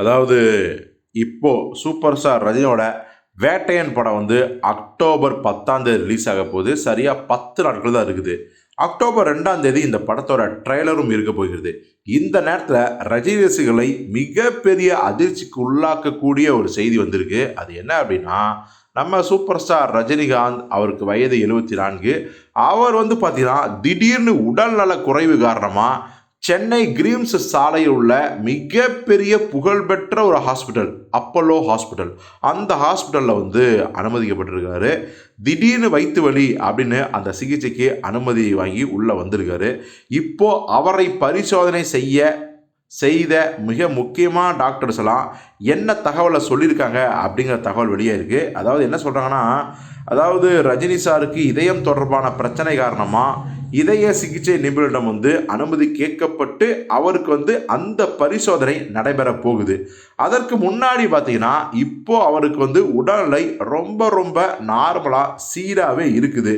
அதாவது இப்போது super star ரஜினியோட வேட்டையன் படம் வந்து அக்டோபர் பத்தாம் தேதி ரிலீஸ் ஆக போகுது. சரியாக பத்து நாட்கள் தான் இருக்குது. அக்டோபர் ரெண்டாம் தேதி இந்த படத்தோட ட்ரெய்லரும் இருக்க போகிறது. இந்த நேரத்தில் ரஜினி ரசிகளை மிகப்பெரிய அதிர்ச்சிக்கு உள்ளாக்கக்கூடிய ஒரு செய்தி வந்திருக்கு. அது என்ன அப்படின்னா நம்ம சூப்பர் ஸ்டார் ரஜினிகாந்த் அவருக்கு வயது எழுபத்தி நான்கு. அவர் வந்து பார்த்தீங்கன்னா திடீர்னு உடல்நல குறைவு காரணமாக சென்னை கிரீம்ஸ் சாலையில் உள்ள மிகப்பெரிய புகழ்பெற்ற ஒரு ஹாஸ்பிட்டல் அப்பல்லோ ஹாஸ்பிட்டல். அந்த ஹாஸ்பிட்டலில் வந்து அனுமதிக்கப்பட்டிருக்காரு. திடீர்னு வயிற்று வலி அப்படின்னு அந்த சிகிச்சைக்கு அனுமதி வாங்கி உள்ளே வந்திருக்காரு. இப்போ அவரை பரிசோதனை செய்ய செய்த மிக முக்கியமான டாக்டர்ஸ் எல்லாம் என்ன தகவலை சொல்லியிருக்காங்க அப்படிங்கிற தகவல் வெளியே இருக்குது அதாவது என்ன சொல்கிறாங்கன்னா அதாவது ரஜினி சாருக்கு இதயம் தொடர்பான பிரச்சனை காரணமாக இதய சிகிச்சை நிபுணரிடம் வந்து அனுமதி கேட்கப்பட்டு அவருக்கு வந்து அந்த பரிசோதனை நடைபெற போகுது. அதற்கு முன்னாடி பார்த்தீங்கன்னா இப்போ அவருக்கு வந்து உடல்நிலை ரொம்ப ரொம்ப நார்மலாக சீராகவே இருக்குது.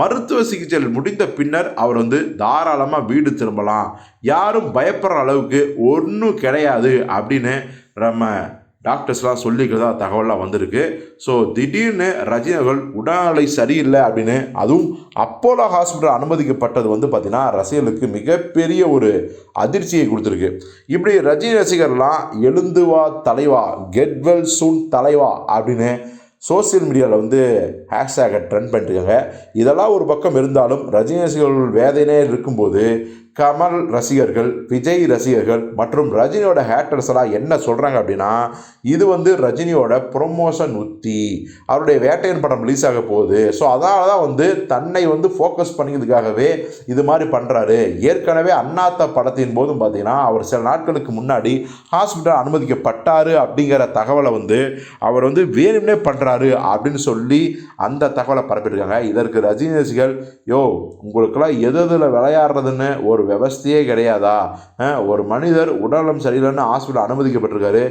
மருத்துவ சிகிச்சை முடிந்த பின்னர் அவர் வந்து தாராளமாக வீடு திரும்பலாம். யாரும் பயப்படுற அளவுக்கு ஒன்றும் கிடையாது அப்படின்னு நம்ம டாக்டர்ஸ்லாம் சொல்லிக்கிறதா தகவலாக வந்திருக்கு. ஸோ திடீர்னு ரஜினிகள் உடல்நிலை சரியில்லை அப்படின்னு அதுவும் அப்போலோ ஹாஸ்பிட்டல் அனுமதிக்கப்பட்டது வந்து பார்த்திங்கன்னா ரசிகர்களுக்கு மிகப்பெரிய ஒரு அதிர்ச்சியை கொடுத்துருக்கு. இப்படி ரஜினி ரசிகர்லாம் எழுந்து வா தலைவா கெட் வெல் சூன் தலைவா அப்படின்னு சோசியல் மீடியாவில் வந்து ஹேஷ்டேகை ட்ரெண்ட் பண்ணிட்டுருக்காங்க இதெல்லாம் ஒரு பக்கம் இருந்தாலும் ரஜினி ரசிகர்கள் வேதனையே இருக்கும்போது கமல் ரசிகர்கள் விஜய் ரசிகர்கள் மற்றும் ரஜினியோட ஹேட்டர்ஸ் எல்லாம் என்ன சொல்கிறாங்க அப்படின்னா இது வந்து ரஜினியோட ப்ரொமோஷன் உத்தி. அவருடைய வேட்டையன் படம் ரிலீஸ் ஆக போகுது. ஸோ அதனால தான் வந்து தன்னை வந்து ஃபோக்கஸ் பண்ணிக்கிறதுக்காகவே இது மாதிரி பண்ணுறாரு ஏற்கனவே அண்ணாத்த படத்தின் போதும் பார்த்தீங்கன்னா அவர் சில நாட்களுக்கு முன்னாடி ஹாஸ்பிட்டல் அனுமதிக்கப்பட்டார் அப்படிங்கிற தகவலை வந்து அவர் வந்து வேணும்னே பண்ணுறாரு அப்படின்னு சொல்லி அந்த தகவலை பரப்பியிருக்காங்க. இதற்கு ரஜினி ரசிகர்கள் யோ உங்களுக்கெல்லாம் எது எதில் விளையாடுறதுன்னு ஒரு விவஸ்தையே கிடையாதா? ஒரு மனிதர் உடல்நலம் சரியில்லைன்னு ஹாஸ்பிட்டல் அனுமதிக்கப்பட்டிருக்காரு.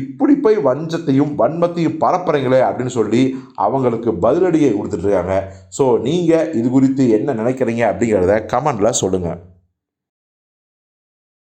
இப்படி போய் வஞ்சத்தையும் வன்மத்தையும் பரப்புறீங்களே அப்படின்னு சொல்லி அவங்களுக்கு பதிலடியை கொடுத்துட்ருக்காங்க ஸோ நீங்கள் இது குறித்து என்ன நினைக்கிறீங்க அப்படிங்கிறத கமெண்டில் சொல்லுங்கள்